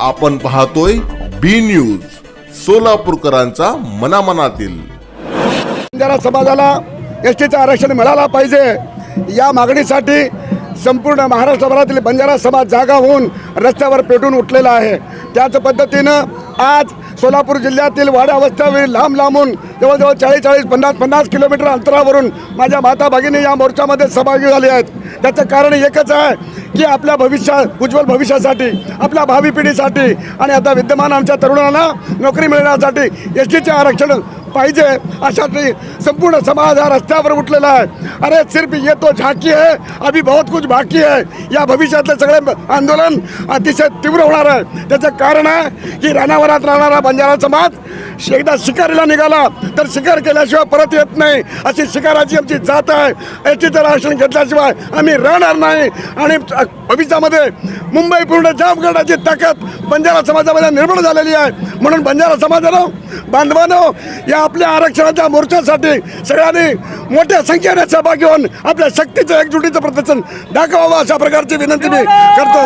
आपण पाहतोय बी न्यूज सोलापूरकरांचा मनामनातील. बंजारा समाजाला एस टीचं आरक्षण मिळाला पाहिजे. या मागणीसाठी संपूर्ण महाराष्ट्रभरातील बंजारा समाज जागा होऊन रस्त्यावर पेटून उठलेला आहे. त्याच पद्धतीनं आज सोलापूर जिल्ह्यातील वाड्या वस्त्यावरील लांब लांबून जवळजवळ चाळीस चाळीस पन्नास पन्नास किलोमीटर अंतरावरून माझ्या माता भगिनी या मोर्चामध्ये सहभागी झाले आहेत. त्याचं कारण एकच आहे की आपल्या भविष्या उज्ज्वल भविष्यासाठी आपल्या भावी पिढीसाठी आणि आता विद्यमान आमच्या तरुणांना नोकरी मिळण्यासाठी एस टीचे आरक्षण पाहिजे. अशासाठी संपूर्ण समाज हा रस्त्यावर उठलेला आहे. अरे सिर्फ ये तो झाकी आहे अभी बहुत कुछ बाकी आहे या भविष्यातलं सगळे आंदोलन अतिशय तीव्र होणार आहे. त्याचं कारण आहे की रानावरात राहणारा बंजारा समाज एकदा शिकारीला निघाला तर शिकार केल्याशिवाय परत येत नाही. अशी शिकाराची आमची जात आहे. याची आरक्षण घेतल्याशिवाय आम्ही राहणार नाही. आणि भविष्यामध्ये मुंबई पूर्ण जाम करण्याची ताकद बंजारा समाजामध्ये निर्माण झालेली आहे. म्हणून बंजारा समाजानं बांधवानं या आपल्या आरक्षणाच्या मोर्चासाठी सगळ्यांनी मोठ्या संख्येने सहभागी होऊन आपल्या शक्तीचं एकजुटीचं प्रदर्शन दाखवावं अशा प्रकारची विनंती मी करतो.